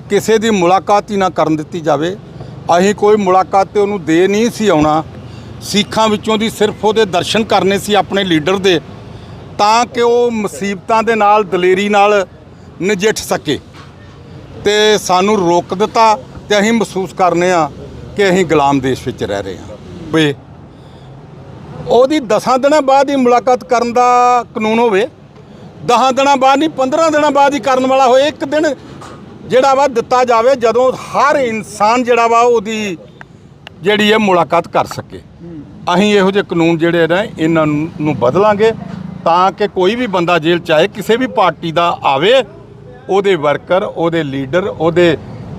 ਕਿਸੇ ਦੀ ਮੁਲਾਕਾਤ ਹੀ ਨਾ ਕਰਨ ਦਿੱਤੀ ਜਾਵੇ। ਅਸੀਂ ਕੋਈ ਮੁਲਾਕਾਤ ਤੇ ਉਹਨੂੰ ਦੇ ਨਹੀਂ ਸੀ ਆਉਣਾ। ਸਿੱਖਾਂ ਵਿੱਚੋਂ ਦੀ ਸਿਰਫ ਉਹਦੇ ਦਰਸ਼ਨ ਕਰਨੇ ਸੀ ਆਪਣੇ ਲੀਡਰ ਦੇ, ਤਾਂ ਕਿ ਉਹ ਮੁਸੀਬਤਾਂ ਦੇ ਨਾਲ, ਦਲੇਰੀ ਨਾਲ ਨਜਿੱਠ ਸਕੇ। ਤੇ ਸਾਨੂੰ ਰੋਕ ਦਿੱਤਾ ਤੇ ਅਸੀਂ ਮਹਿਸੂਸ ਕਰਨੇ ਆ ਕਿ ਅਸੀਂ ਗੁਲਾਮ ਦੇਸ਼ ਵਿੱਚ ਰਹਿ ਰਹੇ ਹਾਂ। ਵੇ, ਉਹਦੀ 10 ਦਿਨਾਂ ਬਾਅਦ ਹੀ ਮੁਲਾਕਾਤ ਕਰਨ ਦਾ ਕਾਨੂੰਨ ਹੋਵੇ 10 ਦਿਨਾਂ ਬਾਅਦ ਨਹੀਂ 15 ਦਿਨਾਂ ਬਾਅਦ ਹੀ ਕਰਨ ਵਾਲਾ ਹੋਏ, ਇੱਕ ਦਿਨ ਜਿਹੜਾ ਵਾ ਦਿੱਤਾ ਜਾਵੇ ਜਦੋਂ ਹਰ ਇਨਸਾਨ ਜਿਹੜਾ ਵਾ ਉਹਦੀ ਜਿਹੜੀ ਹੈ ਮੁਲਾਕਾਤ ਕਰ ਸਕੇ। ਅਸੀਂ ਇਹੋ ਜਿਹੇ ਕਾਨੂੰਨ ਜਿਹੜੇ ਨੇ ਇਹਨਾਂ ਨੂੰ ਬਦਲਾਂਗੇ ਤਾਂ ਕਿ ਕੋਈ ਵੀ ਬੰਦਾ ਜੇਲ੍ਹ ਚਾਹੇ ਕਿਸੇ ਵੀ ਪਾਰਟੀ ਦਾ ਆਵੇ ਉਹਦੇ ਵਰਕਰ ਉਹਦੇ ਲੀਡਰ ਉਹਦੇ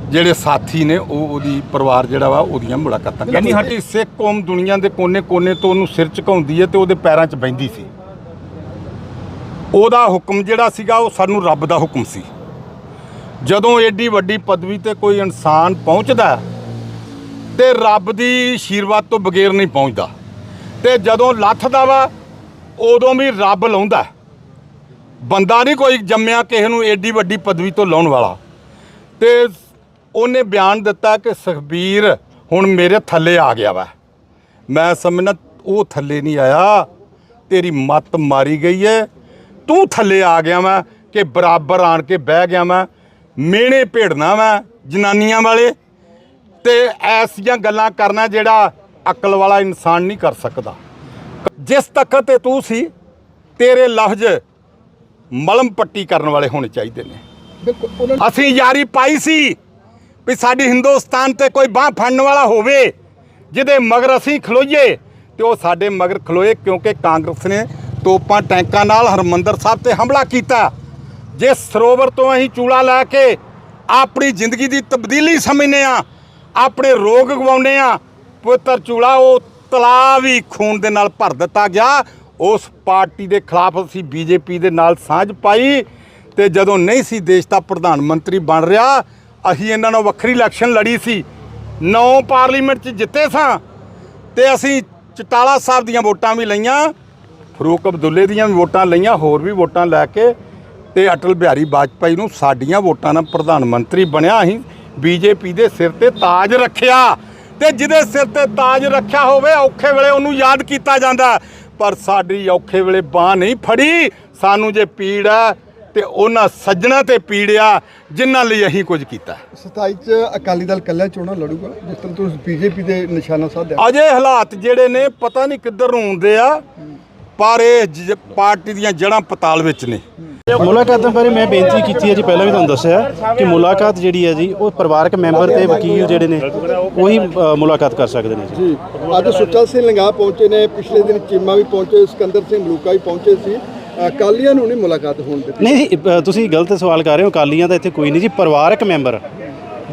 ਜਿਹੜੇ ਸਾਥੀ ਨੇ ਉਹ ਉਹਦੀ ਪਰਿਵਾਰ ਜਿਹੜਾ ਵਾ ਉਹਦੀਆਂ ਮੁਲਾਕਾਤਾਂ ਯਾਨੀ ਸਾਡੀ ਸਿੱਖ ਕੌਮ ਦੁਨੀਆ ਦੇ ਕੋਨੇ-ਕੋਨੇ ਤੋਂ ਉਹਨੂੰ ਸਿਰ ਝੁਕਾਉਂਦੀ ਹੈ ਤੇ ਉਹਦੇ ਪੈਰਾਂ 'ਚ ਬੈੰਦੀ ਸੀ। ਉਹਦਾ ਹੁਕਮ ਜਿਹੜਾ ਸੀਗਾ ਉਹ ਸਾਨੂੰ ਰੱਬ ਦਾ ਹੁਕਮ ਸੀ। ਜਦੋਂ ਏਡੀ ਵੱਡੀ ਪਦਵੀ ਤੇ ਕੋਈ ਇਨਸਾਨ ਪਹੁੰਚਦਾ ਹੈ, ਤੇ ਰੱਬ ਦੀ ਆਸ਼ੀਰਵਾਦ ਤੋਂ ਬਗੈਰ ਨਹੀਂ ਪਹੁੰਚਦਾ। ਤੇ ਜਦੋਂ ਲੱਥਦਾ ਵਾ ਉਦੋਂ ਵੀ ਰੱਬ ਲਾਉਂਦਾ ਬੰਦਾ ਨਹੀਂ ਕੋਈ ਜੰਮਿਆ ਕਿਸੇ ਨੂੰ ਏਡੀ ਵੱਡੀ ਪਦਵੀ ਤੋਂ ਲਾਉਣ ਵਾਲਾ। ਤੇ ਉਹਨੇ ਬਿਆਨ ਦਿੱਤਾ ਕਿ ਸੁਖਬੀਰ ਹੁਣ ਮੇਰੇ ਥੱਲੇ ਆ ਗਿਆ ਵਾ। ਮੈਂ ਸਮਝਣਾ ਉਹ ਥੱਲੇ ਨਹੀਂ ਆਇਆ। ਤੇਰੀ ਮੱਤ ਮਾਰੀ ਗਈ ਹੈ ਤੂੰ ਥੱਲੇ ਆ ਗਿਆ ਮੈਂ ਕਿ ਬਰਾਬਰ ਆਣ ਕੇ ਬਹਿ ਗਿਆ ਮੈਂ ਮਿਹਣੇ ਭੇੜਨਾ ਮੈਂ ਜਨਾਨੀਆਂ ਵਾਲੇ ਤੇ ਐਸੀਆਂ ਗੱਲਾਂ ਕਰਨਾ ਜਿਹੜਾ ਅਕਲ ਵਾਲਾ ਇਨਸਾਨ ਨਹੀਂ ਕਰ ਸਕਦਾ। ਜਿਸ ਤਖਤ ਤੇ ਤੂੰ ਸੀ ਤੇਰੇ ਲਫ਼ਜ਼ ਮਲਮ ਪੱਟੀ ਕਰਨ ਵਾਲੇ ਹੋਣੇ ਚਾਹੀਦੇ ਨੇ ਅਸੀਂ ਯਾਰੀ ਪਾਈ ਸੀ ਵੀ ਸਾਡੀ ਹਿੰਦੁਸਤਾਨ ਤੇ ਕੋਈ ਬਾਹ ਫੜਨ ਵਾਲਾ ਹੋਵੇ ਜਿਹਦੇ ਮਗਰ ਅਸੀਂ ਖਲੋਈਏ ਤੇ ਉਹ ਸਾਡੇ ਮਗਰ ਖਲੋਏ ਕਿਉਂਕਿ ਕਾਂਗਰਸ ਨੇ ਤੋਪਾਂ ਟੈਂਕਾਂ ਨਾਲ ਹਰਮੰਦਰ ਸਾਹਿਬ ਤੇ ਹਮਲਾ ਕੀਤਾ। ਜਿਸ ਸਰੋਵਰ ਤੋਂ ਅਸੀਂ ਚੂਲਾ ਲੈ ਕੇ ਆਪਣੀ ਜ਼ਿੰਦਗੀ ਦੀ ਤਬਦੀਲੀ ਸਮਝਨੇ ਆ ਆਪਣੇ ਰੋਗ ਗਵਾਉਂਦੇ ਆ ਪਵਿੱਤਰ ਚੂਲਾ ਉਹ ਤਲਾਅ ਵੀ ਖੂਨ ਦੇ ਨਾਲ ਭਰ ਦਿੱਤਾ ਗਿਆ। ਉਸ ਪਾਰਟੀ ਦੇ ਖਿਲਾਫ ਅਸੀਂ ਬੀਜੇਪੀ ਦੇ ਨਾਲ ਸਾਂਝ ਪਾਈ ਤੇ ਜਦੋਂ ਨਹੀਂ ਸੀ ਦੇਸ਼ ਦਾ ਪ੍ਰਧਾਨ ਮੰਤਰੀ ਬਣ ਰਿਹਾ, ਅਸੀਂ ਇਹਨਾਂ ਨਾਲ ਵੱਖਰੀ ਇਲੈਕਸ਼ਨ ਲੜੀ ਸੀ। ਨੌ ਪਾਰਲੀਮੈਂਟ 'ਚ ਜਿੱਤੇ ਸਾਂ ਤੇ ਅਸੀਂ ਚਟਾਲਾ ਸਾਹਿਬ ਦੀਆਂ ਵੋਟਾਂ ਵੀ ਲਈਆਂ ਫਰੂਕ ਅਬਦੁੱਲੇ ਦੀਆਂ ਵੀ ਵੋਟਾਂ ਲਈਆਂ, ਹੋਰ ਵੀ ਵੋਟਾਂ ਲੈ ਕੇ ਤੇ ਅਟਲ ਬਿਹਾਰੀ ਵਾਜਪਾਈ ਨੂੰ ਸਾਡੀਆਂ ਵੋਟਾਂ ਨਾਲ ਪ੍ਰਧਾਨ ਮੰਤਰੀ ਬਣਿਆ ਅਸੀਂ ਬੀਜੇਪੀ ਦੇ ਸਿਰ ਤੇ ਤਾਜ ਰੱਖਿਆ। ਤੇ ਜਿਹਦੇ ਸਿਰ ਤੇ ਤਾਜ ਰੱਖਿਆ ਹੋਵੇ ਔਖੇ ਵੇਲੇ ਉਹਨੂੰ ਯਾਦ ਕੀਤਾ ਜਾਂਦਾ। ਪਰ ਸਾਡੀ ਔਖੇ ਵੇਲੇ ਬਾਹ ਨਹੀਂ ਫੜੀ। ਸਾਨੂੰ ਜੇ ਪੀੜ ਹੈ ਤੇ ਉਹਨਾਂ ਸੱਜਣਾ ਤੇ ਪੀੜਿਆ ਜਿਨ੍ਹਾਂ ਲਈ ਅਸੀਂ ਕੁਝ ਕੀਤਾ। 27 ਚ ਅਕਾਲੀ ਦਲ ਕੱਲਾ ਚੋਣਾਂ ਲੜੂਗਾ ਜਿਸ ਤਰ੍ਹਾਂ ਤੁਸੀਂ ਬੀਜੇਪੀ ਦੇ ਨਿਸ਼ਾਨਾ ਸਾਧਿਆ। ਅਜੇ ਹਾਲਾਤ ਜਿਹੜੇ ਨੇ ਪਤਾ ਨਹੀਂ ਕਿੱਧਰ ਨੂੰ ਹੁੰਦੇ ਆ ਪਰ ਇਹ ਪਾਰਟੀ ਦੀਆਂ ਜੜ੍ਹਾਂ ਪਤਾਲ ਵਿੱਚ ਨੇ। ਮੁਲਾਕਾਤਾਂ ਬਾਰੇ ਮੈਂ ਬੇਨਤੀ ਕੀਤੀ ਹੈ ਜੀ ਪਹਿਲਾਂ ਵੀ ਤੁਹਾਨੂੰ ਦੱਸਿਆ ਕਿ ਮੁਲਾਕਾਤ ਜਿਹੜੀ ਹੈ ਜੀ ਉਹ ਪਰਿਵਾਰਕ ਮੈਂਬਰ ਤੇ ਵਕੀਲ ਜਿਹੜੇ ਨੇ ਉਹੀ ਅ, ਮੁਲਾਕਾਤ ਕਰ ਸਕਦੇ ਨੇ ਜੀ। ਜੀ ਅੱਜ ਸੁੱਚਾ ਸਿੰਘ ਲੰਗਾ ਪਹੁੰਚੇ ਨੇ ਪਿਛਲੇ ਦਿਨ ਚੀਮਾ ਵੀ ਪਹੁੰਚੇ ਸਿਕੰਦਰ ਸਿੰਘ ਮਲੂਕਾ ਵੀ ਪਹੁੰਚੇ ਸੀ। ਅਕਾਲੀਆਂ ਨੂੰ ਨਹੀਂ ਮੁਲਾਕਾਤ ਹੋਣ ਦਿੱਤੀ। ਨਹੀਂ ਜੀ, ਅ, ਤੁਸੀਂ ਗਲਤ ਸਵਾਲ ਕਰ ਰਹੇ ਹੋ ਅਕਾਲੀਆਂ ਦਾ ਇੱਥੇ ਕੋਈ ਨਹੀਂ ਜੀ ਪਰਿਵਾਰਕ ਮੈਂਬਰ।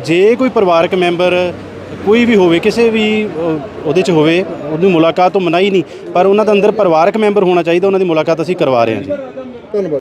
ਜੇ ਕੋਈ ਪਰਿਵਾਰਕ ਮੈਂਬਰ ਕੋਈ ਵੀ ਹੋਵੇ ਕਿਸੇ ਵੀ ਅ, ਉਹਦੇ ਚ ਹੋਵੇ ਉਹਨੂੰ ਮੁਲਾਕਾਤ ਤੋਂ ਮਨਾਈ ਨਹੀਂ ਪਰ ਉਹਨਾਂ ਦੇ ਅੰਦਰ ਪਰਿਵਾਰਕ ਮੈਂਬਰ ਹੋਣਾ ਚਾਹੀਦਾ ਉਹਨਾਂ ਦੀ ਮੁਲਾਕਾਤ ਅਸੀਂ ਕਰਵਾ ਰਹੇ ਹਾਂ ਜੀ। ਧੰਨਵਾਦ।